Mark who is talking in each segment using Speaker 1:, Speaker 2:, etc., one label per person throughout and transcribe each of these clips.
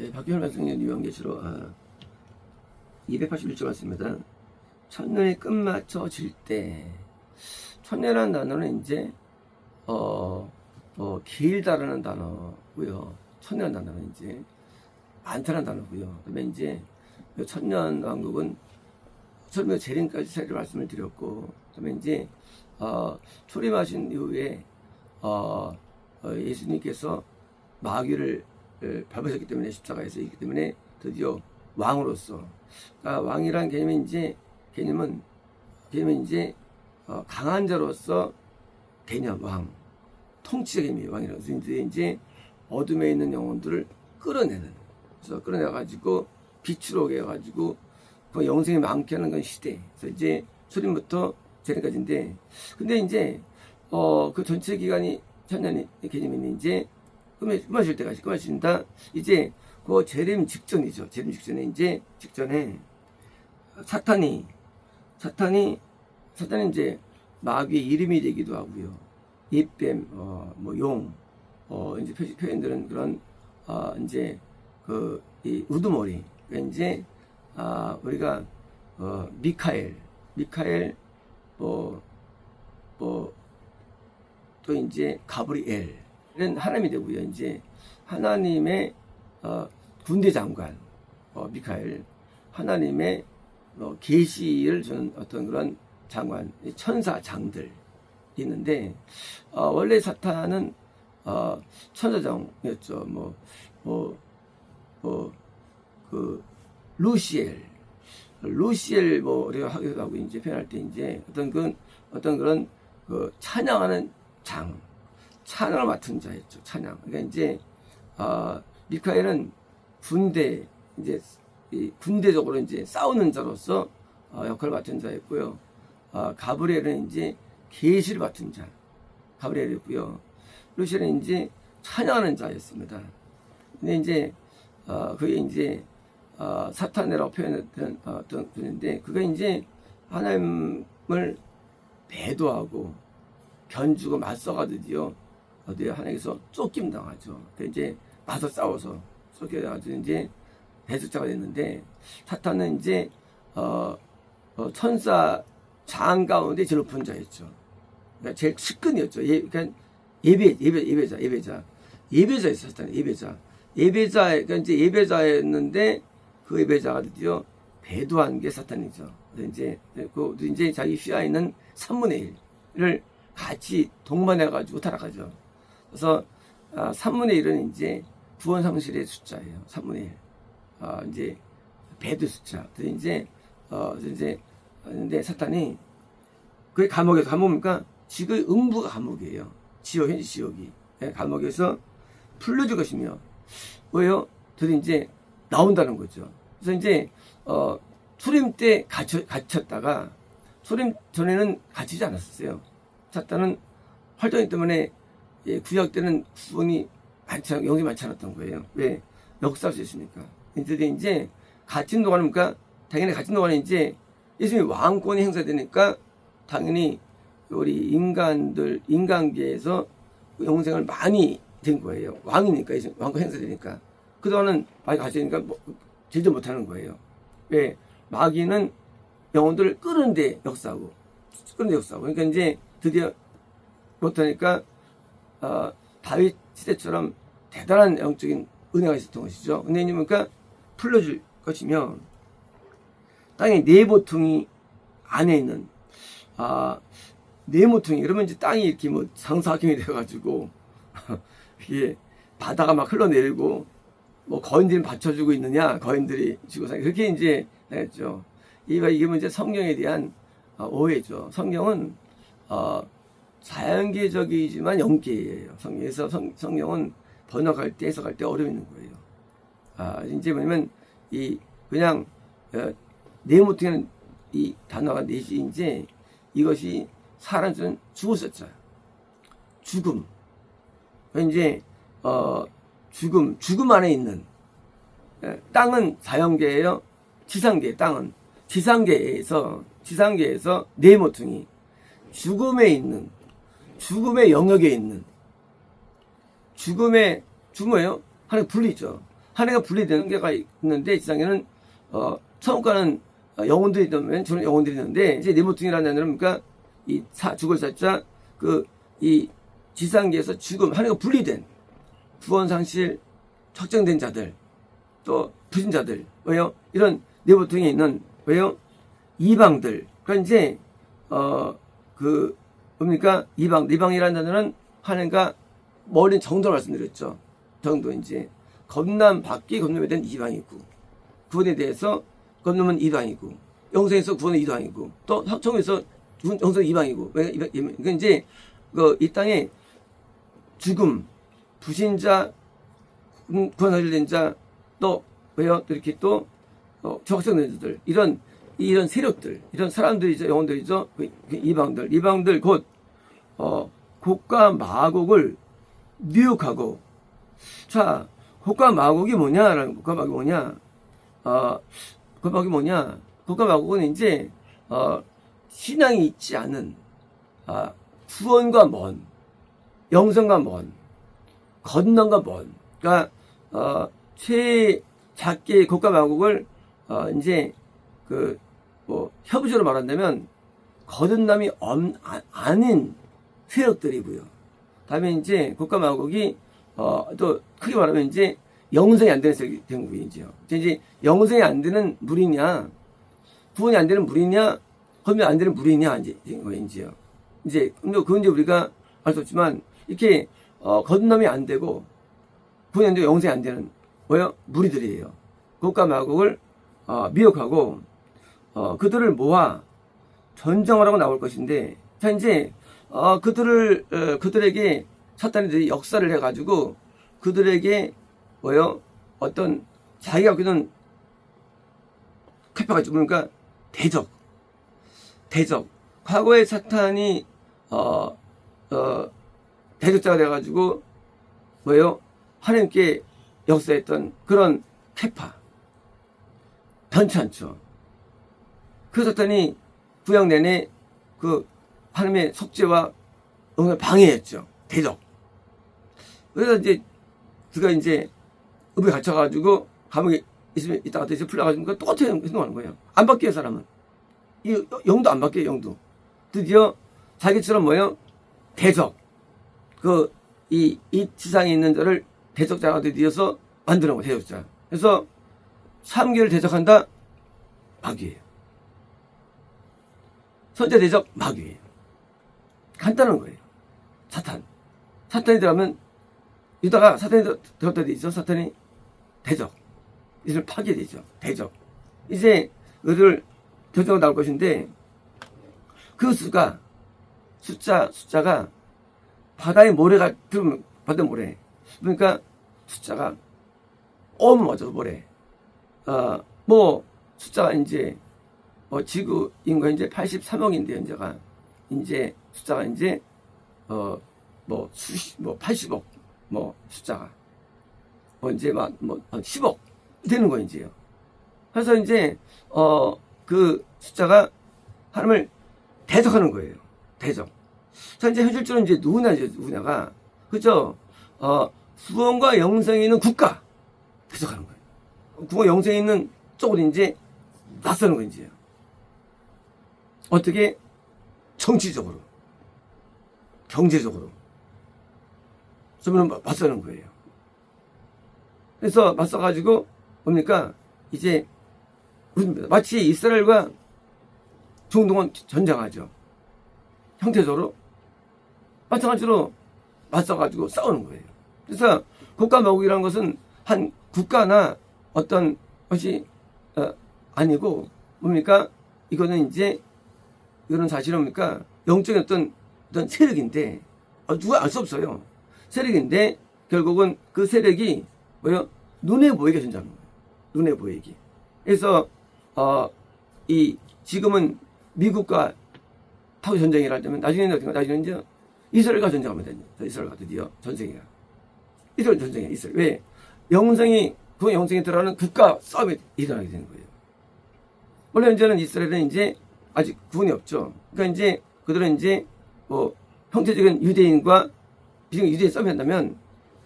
Speaker 1: 네, 박규현 말씀님 유언계시로 아, 281조 말씀입니다. 첫눈이 끝맞춰질 때 첫눈이라는 단어는 이제 어, 어 길다라는 단어고요. 첫눈이라는 단어는 이제 많다는 단어고요. 그다음에 이제 이 천년 왕국은 처음에 재림까지 세를 말씀을 드렸고 그다음에 이제 어, 초림하신 이후에 어, 어, 예수님께서 마귀를 에, 밟으셨기 때문에 십자가에서 있기 때문에 드디어 왕으로서. 그러니까 왕이란 개념이 이제 개념은 개념은 이제 어, 강한 자로서 개념 왕. 통치의 개념이 왕이라고. 해서 이제, 이제 어둠에 있는 영혼들을 끌어내는. 그래서 끌어내 가지고 빛으로 오게 해가지고 그 영생이 많게 하는 건 시대. 그래서 이제 초림부터 재림까지인데. 근데 이제 어 그 전체 기간이 천년의 개념이 이제 끝마실 때까지 끝마신다. 이제 그 재림 직전이죠. 재림 직전에 이제 직전에 사탄이 사탄이 사탄이 이제 마귀의 이름이 되기도 하고요. 입뱀, 어, 뭐 용, 어, 이제 표시 표현들은 그런 어, 이제 그 이 우두머리, 그러니까 이제 아 우리가 어, 미카엘, 미카엘, 뭐 뭐, 또 이제 가브리엘 은 하나님이 되고요. 이제 하나님의 어, 군대 장관 어, 미카엘, 하나님의 어, 계시를 주는 어떤 그런 장관, 이 천사 장들 있는데 어, 원래 사탄은 어, 천사장이었죠. 뭐, 뭐, 뭐, 그 루시엘, 루시엘 뭐 우리가 하기도 하고 이제 표현할 때 이제 어떤 그 어떤 그런 그 찬양하는 장, 찬양을 맡은 자였죠. 찬양. 그러니까 이제 어, 미카엘은 군대 이제 이 군대적으로 이제 싸우는 자로서 어, 역할을 맡은 자였고요. 어, 가브리엘은 이제 계시를 맡은 자, 가브리엘이었고요. 루시엘은 이제 찬양하는 자였습니다. 근데 이제 어, 그게 이제 어, 사탄이라고 표현했던 어, 어떤 분인데 그가 이제 하나님을 배도하고 견주고 맞서가 드디어 어디에 하나님께서 쫓김 당하죠. 그 이제 맞서 싸워서 쫓겨가지고 이제 배수자가 됐는데 사탄은 이제 어, 어, 천사 장 가운데 제일 높은 자였죠. 그러니까 제일 측근이었죠. 예, 그러니까 예배 예배 예배자 예배자 예배자였어 사탄 예배자 예배자 그러니까 이제 예배자였는데 그 예배자가 드디어 배도한 게 사탄이죠. 이제 그 이제 자기 휘하 있는 3분의 1을 같이 동반해가지고 타락하죠. 그래서 아, 3분의 1은 이제 구원 상실의 숫자예요. 3분의 1. 아, 이제 배도 숫자. 그래서 이제 어 이제 근데 사탄이 그게 감옥에서 감옥입니까? 지금 음부가 감옥이에요. 지옥 현재 지옥이 예, 감옥에서 풀려줄 것이며 왜요? 들이 이제 나온다는 거죠. 그래서 이제 어 수림 때 갇혀, 갇혔다가 수림 전에는 갇히지 않았었어요. 사탄은 활동이 때문에 예, 구약 때는 구원이 많지 않, 영이 많지 않았던 거예요. 왜? 역사할 수 있으니까. 근데 이제 갇힌 동안입니까? 당연히 갇힌 동안에 이제 예수님이 왕권이 행사되니까 당연히 우리 인간들, 인간계에서 영생을 많이 된 거예요. 왕이니까, 이제 왕권 행사되니까. 그동안은 많이 갇히니까 뭐, 제대로 못하는 거예요. 왜? 마귀는 영혼들을 끄는데 역사하고, 끄는데 역사하고. 그러니까 이제 드디어 못하니까, 어, 다윗 시대처럼 대단한 영적인 은혜가 있었던 것이죠. 은혜님은 그러니까 풀려줄 것이며, 땅에 네 보통이 안에 있는, 아, 네 모퉁이, 그러면 이제 땅이 이렇게 뭐 상사김이 돼가지고, 이게 바다가 막 흘러내리고, 뭐 거인들이 받쳐주고 있느냐, 거인들이 지고 사 그렇게 이제 했죠. 이게 이게 이제 성경에 대한 어, 오해죠. 성경은, 어, 자연계적이지만 영계예요. 성경에서 성, 성경은 번역할 때, 해석할 때 어려움이 있는 거예요. 아, 이제 뭐냐면, 이, 그냥, 어, 네모퉁이는 이 단어가 넷이 이제 이것이 사람들은 죽었었죠. 죽음. 이제, 어, 죽음, 죽음 안에 있는, 예, 땅은 자연계예요. 지상계, 땅은. 지상계에서, 지상계에서 네모퉁이. 죽음에 있는, 죽음의 영역에 있는, 죽음의, 죽음이에요? 하나님 분리죠. 한 해가 분리되는 게가 있는데 지상에는 어 처음과는 어, 영혼들이 있다면 저는 영혼들이 있는데 이제 네모퉁이라는 단어는 그러니까 이 사, 죽을 사자 그 이 지상계에서 죽음 한 해가 분리된 구원 상실 확정된 자들 또 부신자들 왜요 이런 네모퉁이에 있는 왜요 이방들 그러니까 이제 어그 뭡니까 이방 이방이라는 단어는 한 해가 멀린 정도를 말씀드렸죠. 정도 이제 건남 밖에 건너에 대한 이방이고 구원에 대해서 건너면 이방이고 영생에서 구원은 이방이고 또 청에서 영생 이방이고 그러니까 이제 그이 땅에 죽음 부신자 구원하려는 자또 왜요? 또 이렇게 또 어, 적성된 자들 이런 이런 세력들 이런 사람들이죠 영혼들이죠 그 이방들. 이방들 곧 어, 곡과 마곡을 뉴욕하고. 자 곡과 마곡이 뭐냐라는 곡과 마곡이 뭐냐? 어, 곡과 마곡이 뭐냐? 곡과 마곡은 이제 어, 신앙이 있지 않은 아, 구원과 먼 영성과 먼 건너가 먼. 그러니까 어, 최 작게 곡과 마곡을 어, 이제 그 뭐 협의적으로 말한다면 거듭남이 엄, 아, 아닌 세력들이고요. 다음에 이제 국가 마곡이 어, 또 크게 말하면 이제 영성이 안 되는 세력이 된 거이죠. 이제 영성이 안 되는 물이냐, 구원이 안 되는 물이냐, 건면 안 되는 물이냐 이제 거인지요. 이제 근데 그건 이제 우리가 알 수 없지만 이렇게 어, 거듭남이 안 되고 구원이 안 되고 영성이 안 되는 뭐요 무리들이에요. 국가 마곡을 어, 미혹하고 어, 그들을 모아 전쟁을 하고 나올 것인데 자 이제 어, 그들을 어, 그들에게 사탄이 역사를 해가지고 그들에게 뭐요? 어떤 자기가 갖고 있는 카페가 그러니까 대적 대적. 과거에 사탄이 어, 어, 대적자가 돼가지고 뭐요? 하나님께 역사했던 그런 캐파 변치 않죠. 그 사탄이 구약 내내 그 하나님의 속죄와 응을 방해했죠. 대적. 그래서 이제 그가 이제 읍에 갇혀가지고 감옥에 있으면 이따가 이제 풀려가지고 똑같이 행동하는 거예요. 안 바뀌어요, 사람은. 이 영도 안 바뀌어요, 영도. 드디어 자기처럼 뭐예요? 대적. 그, 이, 이 지상에 있는 자를 대적자가 드디어서 만드는 거예요, 대적자. 그래서 3개를 대적한다? 마귀예요. 선제 대적 마귀예요. 간단한 거예요. 사탄. 사탄이 들어가면 유다가 사탄이 들었다 돼 있죠. 사탄이 대적. 이를 파괴되죠. 대적. 이제 의를 결정으로 나올 것인데 그 수가 숫자 숫자가 바다의 모래가 들으면 바다 모래. 그러니까 숫자가 어마어마하죠 모래. 어뭐 숫자가 이제 뭐 지구 인구가 이제 83억인데 현재가 이제 숫자가 이제 어 뭐 수십 뭐 80억 뭐 숫자가 뭐 이제 막뭐 10억 되는 거 이제요. 그래서 이제 어 그 숫자가 하나님을 대적하는 거예요. 대적. 자 이제 현실적으로 이제 누구냐 이제 누구냐가 그죠? 어 구원과 영생이 있는 국가 대적하는 거예요. 구원 영생이 있는 쪽은 이제 낯서는 거 이제요. 어떻게 정치적으로, 경제적으로 그러면 맞서는 거예요. 그래서 맞서가지고 뭡니까 이제 마치 이스라엘과 중동은 전쟁하죠. 형태적으로 마찬가지로 맞서가지고 싸우는 거예요. 그래서 국가 마국이라는 것은 한 국가나 어떤 것이 어, 아니고 뭡니까 이거는 이제 이거는 사실은 뭡니까? 영적인 어떤, 어떤 세력인데, 어, 누가 알 수 없어요. 세력인데, 결국은 그 세력이, 뭐요? 눈에 보이게 존재하는 거예요. 눈에 보이게. 그래서, 어, 이, 지금은 미국과 타고 전쟁이라 하면, 나중에는 어떻게, 나중에는 이제 이스라엘과 전쟁하면 됩니다. 이스라엘과 드디어 전쟁이야. 이스라엘 전쟁이야, 이스라엘. 왜? 영성이, 그 영성이 들어가는 국가 싸움이 일어나게 되는 거예요. 원래 현재는 이스라엘은 이제 아직 구분이 없죠. 그러니까 이제 그들은 이제 뭐 형태적인 유대인과 비정 유대인 싸움이 한다면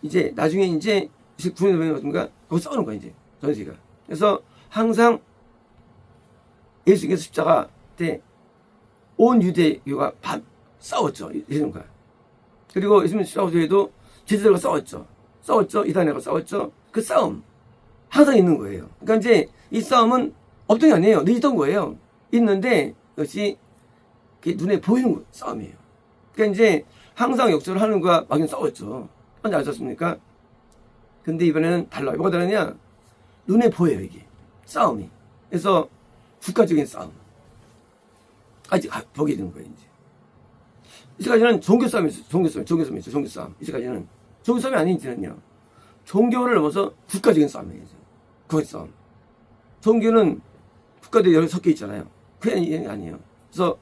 Speaker 1: 이제 나중에 이제 구원인가 거기 싸우는 거야 이제 전세가. 그래서 항상 예수님께서 십자가 때 온 유대교가 반 싸웠죠. 예수님과. 그리고 예수님 십자가 뒤에도 제자들과 싸웠죠. 싸웠죠. 이단애가 싸웠죠. 그 싸움 항상 있는 거예요. 그러니까 이제 이 싸움은 없던 게 아니에요. 늘 있던 거예요. 있는데 그게 눈에 보이는 거, 싸움이에요. 그러니까 이제 항상 역전을 하는 거와 막연 싸웠죠. 언제 아셨습니까? 근데 이번에는 달라요. 뭐가 다르냐? 눈에 보여요, 이게. 싸움이. 그래서 국가적인 싸움. 아직 보게 되는 거예요, 이제. 이제까지는 종교 싸움이 있어요. 종교 싸움, 종교 싸움이 있어요. 종교 싸움. 이제까지는. 종교 싸움이 아닌 이제는요. 종교를 넘어서 국가적인 싸움이에요. 국가 싸움. 종교는 국가들이 여러 섞여 있잖아요. 그게 아니- 아니에요. 그래서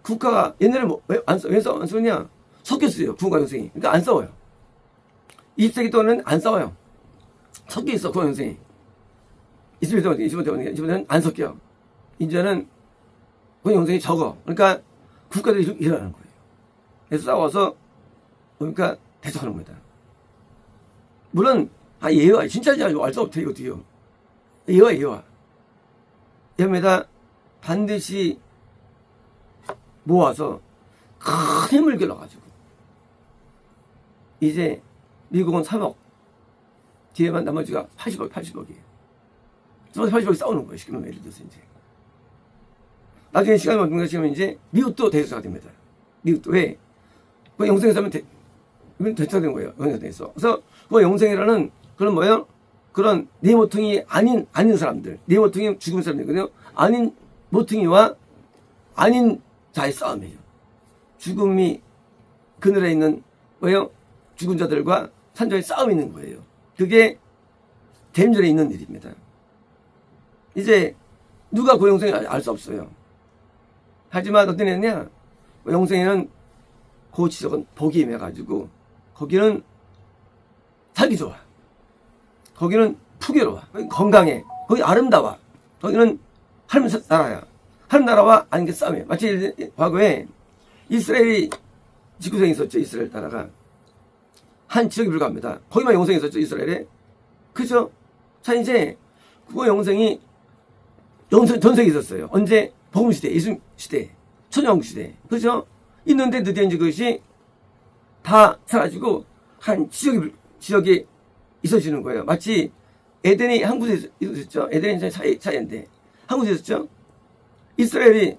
Speaker 1: 국가가 옛날에 뭐, 왜 안, 써, 왜 써, 안 쓰냐? 섞였어요. 국가 영생이. 그러니까 안 싸워요. 20세기 동안은 안 싸워요. 섞여 있어, 국가 영생이. 20세 동안, 20세 동안, 20세 동안 안 섞여. 이제는 국가 영생이 적어. 그러니까 국가들이 일- 일어나는 거예요. 그래서 싸워서, 그러니까 대적하는 겁니다. 물론, 아, 예와, 진짜지 알수 없대, 이거 어요 예와, 예와. 예입니다. 반드시 모아서 큰 힘을 길러가지고 이제 미국은 3억 뒤에만 나머지가 80억, 80억이에요. 나머지 80억이 싸우는 거예요. 시키면 예를 들어서 이제. 나중에 시간이 어떤 것이면 이제 미국도 대수가 됩니다. 미국도 왜? 그 영생에서 하면 대, 대처가 된 거예요. 영생에서. 그래서 그 영생이라는 그런 뭐예요? 그런 네모퉁이 아닌 아닌 사람들, 네모퉁이 죽은 사람들이거든요. 아닌 모퉁이와 아닌 자의 싸움이에요. 죽음이 그늘에 있는 뭐예요? 죽은 자들과 산자의 싸움이 있는 거예요. 그게 댐절에 있는 일입니다. 이제 누가 그 영생을 알수 없어요. 하지만 어떤 애냐? 그 영생에는 고치적은 복이 임해가지고 거기는 살기 좋아. 거기는 풍요로워. 거기 건강해. 거기 아름다워. 거기는 하나님 나라야. 하나님 나라와 아닌 게 싸움이에요. 마치 과거에 이스라엘이 지구상에 있었죠. 이스라엘 나라가. 한 지역이 불과합니다. 거기만 영생이 있었죠. 이스라엘에. 그죠? 자, 이제 그거 영생이 영생, 전생에 있었어요. 언제? 복음시대, 예수님 시대, 천영 시대. 그죠? 있는데 드디어 이제 그것이 다 사라지고 한 지역이, 불- 지역이 있어지는 거예요. 마치 에덴이 한 곳에 있었죠. 에덴이 이제 사이, 사이인데 한 곳에 있었죠. 이스라엘이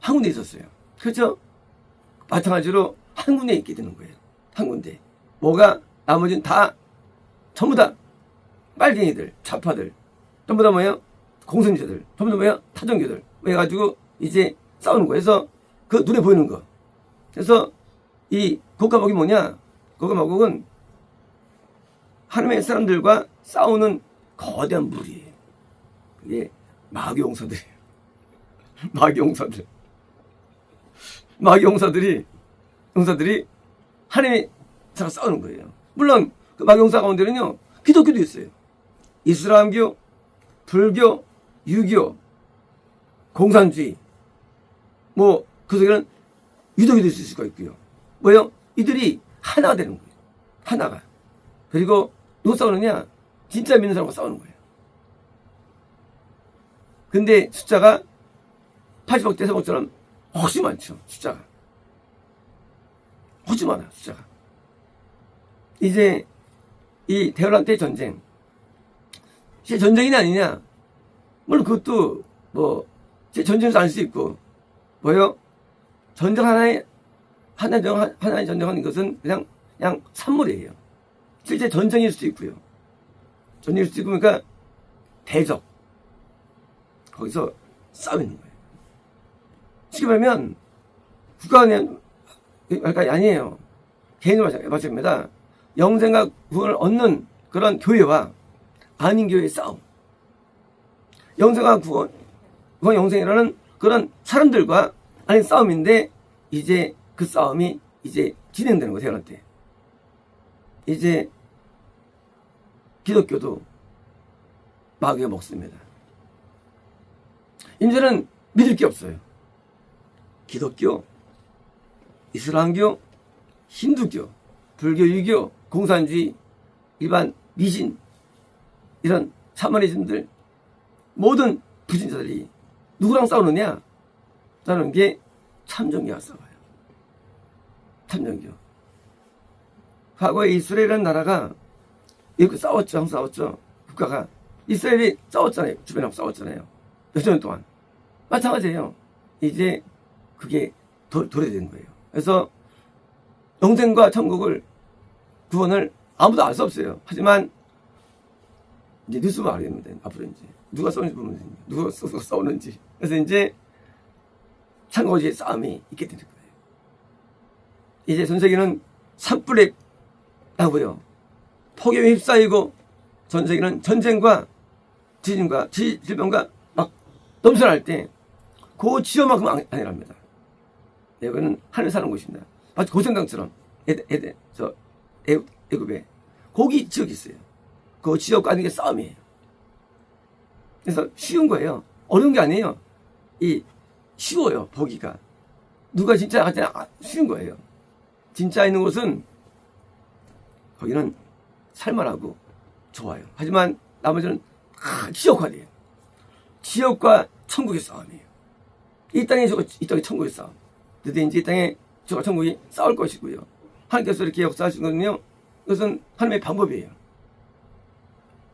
Speaker 1: 한 군데 있었어요. 그렇죠? 마찬가지로 한 군데 있게 되는 거예요. 한 군데. 뭐가 나머지는 다 전부 다 빨갱이들, 좌파들, 전부 다 뭐예요? 공선주들, 전부 다 뭐예요? 타종교들. 뭐 해가지고 이제 싸우는 거예요. 그래서 그 눈에 보이는 거. 그래서 이 국가복이 뭐냐? 국가복은 하나님의 사람들과 싸우는 거대한 무리예요. 그게 마귀용사들이에요. 마귀용사들. 마귀용사들이 용사들이 하나님의 사람 싸우는 거예요. 물론 그 마귀용사 가운데는요 기독교도 있어요. 이슬람교, 불교, 유교, 공산주의, 뭐 그 속에는 유독교도 있을 수가 있고요. 뭐요? 이들이 하나가 되는 거예요. 하나가. 그리고 누구 싸우느냐? 진짜 믿는 사람과 싸우는 거예요. 근데 숫자가 80억 대 3억처럼 훨씬 많죠. 숫자가. 훨씬 많아, 숫자가. 이제 이 대열한테 전쟁. 진짜 전쟁이냐 아니냐? 물론 그것도 뭐, 전쟁에서 알 수 있고, 뭐요? 전쟁 하나의, 하나의, 전- 하나의 전쟁하는 것은 그냥, 그냥 산물이에요. 실제 전쟁일 수도 있고요. 전쟁일 수도 있고, 그러니까 대적. 거기서 싸우는 거예요. 쉽게 말하면, 국가는, 그러니까 아니에요. 개인으로 마찬가지입니다. 영생과 구원을 얻는 그런 교회와 아닌 교회의 싸움. 영생과 구원, 구원 영생이라는 그런 사람들과 아닌 싸움인데, 이제 그 싸움이 이제 진행되는 거예요, 태어날 때. 이제 기독교도 마귀가 먹습니다. 이제는 믿을 게 없어요. 기독교, 이슬람교, 힌두교, 불교, 유교, 공산주의, 일반 미신 이런 샤머니즘들 모든 불신자들이 누구랑 싸우느냐? 싸우는 게 참정교와 싸워요. 참정교. 과거에 이스라엘이라는 나라가 이렇게 싸웠죠. 싸웠죠. 국가가. 이스라엘이 싸웠잖아요. 주변하고 싸웠잖아요. 몇년 동안. 마찬가지예요. 이제 그게 도, 도래된 거예요. 그래서 영생과 천국을 구원을 아무도 알 수 없어요. 하지만 이제 뉴스 보면 알겠는데 앞으로 이제 누가 싸우는지 보면 됩니다. 누가 싸- 싸우는지. 그래서 이제 창고지의 싸움이 있게 되는 거예요. 이제 전 세계는 산불에 나고요. 폭염에 휩싸이고 전 세계는 전쟁과 지진과 지- 질병과 막 넘쳐날 때그 지역만큼 은 아니랍니다. 여기는 하늘 사는 곳입니다. 마치 고생강처럼 에데, 에데, 저 애, 애굽에 거기 지역이 있어요. 그 지역과 하는 게 싸움이에요. 그래서 쉬운 거예요. 어려운 게 아니에요. 이 쉬워요. 보기가 누가 진짜 하잖아 아, 쉬운 거예요. 진짜 있는 곳은 거기는 살만하고 좋아요. 하지만 나머지는 다 지역화돼요. 지역과 천국의 싸움이에요. 이 땅에 저거 이 땅에 천국의 싸움. 이제 이 땅에 저가 천국이 싸울 것이고요. 하나님께서 이렇게 역사하신 거는요. 그것은 하나님의 방법이에요.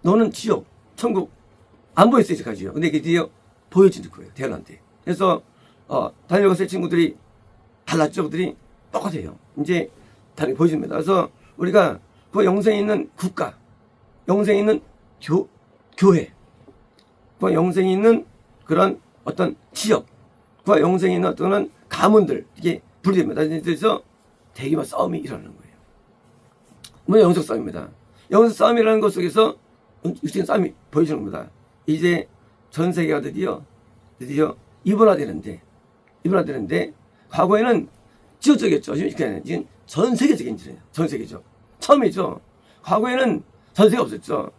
Speaker 1: 너는 지옥, 천국 안 보였어요, 이제까지요. 근데 이게 드디어 보여지는 거예요, 대안한테. 그래서 어, 다니엘 세 친구들이 달랐죠, 그들이 똑같아요. 이제 다르게 보여집니다. 그래서 우리가 그 영생에 있는 국가, 영생에 있는 교, 교회, 그 영생에 있는 그런 어떤 지역, 그 영생에 있는 어떤 가문들, 이게 분리됩니다. 그래서 대규모 싸움이 일어나는 거예요. 뭐 영적 싸움입니다. 영적 싸움이라는 것 속에서 육적인 싸움이 보여주는 겁니다. 이제 전 세계가 드디어 드디어 이분화되는데 이분화되는데 과거에는 지역적이었죠. 지금 전 세계적인 일이에요. 전 세계죠. 처음이죠. 과거에는 전 세계 없었죠.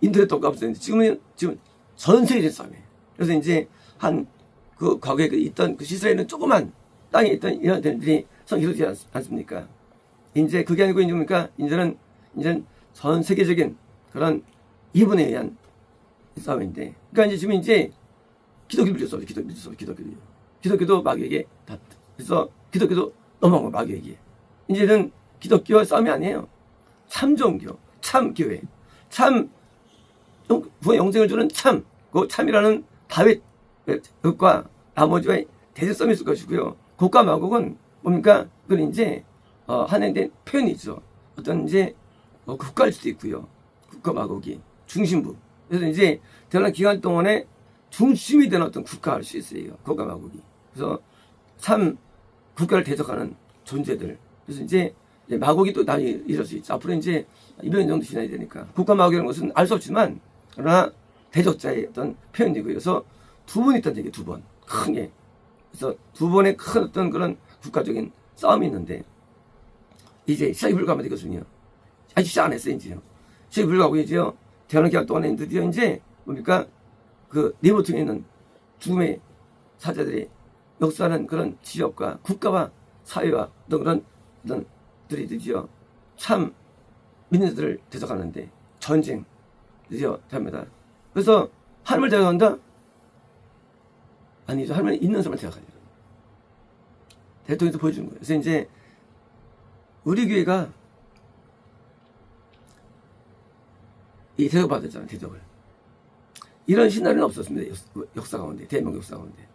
Speaker 1: 인터넷도 없었는데 지금은 지금 전 세계적인 싸움이에요. 그래서 이제 한그 과거에 그 있던 그 시스라엘은 조그만 땅에 있던 이런 데들이 성 이루지 않- 않습니까? 이제 그게 아니고 이제 뭡니까? 이제는 이제는 전 세계적인 그런 이분에 의한 싸움인데, 그러니까 이제 지금 이제 기독교 믿을 수 없죠. 기독교 믿을 수 없죠. 기독교. 기독교도 마귀에게 다. 그래서 기독교도 넘어간 거 마귀에게. 이제는 기독교와 싸움이 아니에요. 참 종교, 참 교회, 참 영- 구원 영생을 주는 참, 그 참이라는 다윗과 나머지와의 대전 싸움이 있을 것이고요. 국가 마국은 뭡니까? 그건 이제 어, 하나에 대한 표현이죠. 어떤 이제 어, 국가일 수도 있고요. 국가 마국이 중심부. 그래서 이제 대단한 기간 동안에 중심이 되는 어떤 국가할 수 있어요. 국가 마국이. 그래서 참 국가를 대적하는 존재들. 그래서 이제 마곡이 또 나이 이럴 수 있죠. 앞으로 이제 200년 정도 지나야 되니까. 국가 마곡이라는 것은 알 수 없지만, 그러나 대적자의 어떤 표현이고요. 그래서 두 번 있다는 얘기, 두 번. 큰 게. 그래서 두 번의 큰 어떤 그런 국가적인 싸움이 있는데, 이제 시작이 불가하면 되거든요. 아직 시작 안 했어요, 이제요. 시작이 불가하고 이제요. 대한민국 기간 동안에 드디어 이제 뭡니까? 그 네모퉁에 있는 죽음의 사자들이 역사하는 그런 지역과 국가와 사회와 어떤 그런 어떤 들이 드디어 참 자들을 대적하는데 전쟁 드디어 됩니다. 그래서 하나님을 대적한다? 아니죠. 하나님을 있는 사람을 대적하죠. 대통령에서 보여주는 거예요. 그래서 이제 우리 교회가 이 대적 받았잖아요. 대적을. 이런 시나리오는 없었습니다. 역- 역사 가운데 대한민국 역사 가운데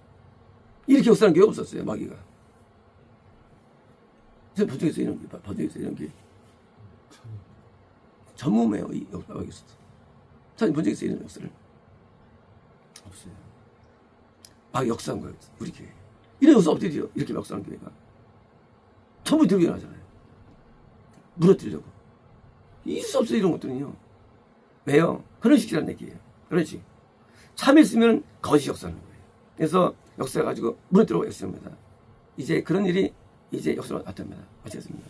Speaker 1: 이렇게 역사는 교회 없었어요. 마귀가. 저 보증에서 이런 게, 보증에서 이런 게 전무해요. 이 역사 마귀에 서도. 전 본적에서 이런 역사를 없어요. 막 역사한 거예요. 우리 교회. 이런 역사 없대요. 이렇게 역사한 교회가. 전부 들고 일어나잖아요. 무너뜨리려고. 있을 수 없어요. 이런 것들은요. 왜요? 그런 식이란 얘기예요. 그렇지. 참했으면 거짓 역사하는 거예요. 그래서 역사 가지고 무너뜨리고 역사합니다. 이제 그런 일이 이제 역사로 나타납니다. 마치겠습니다.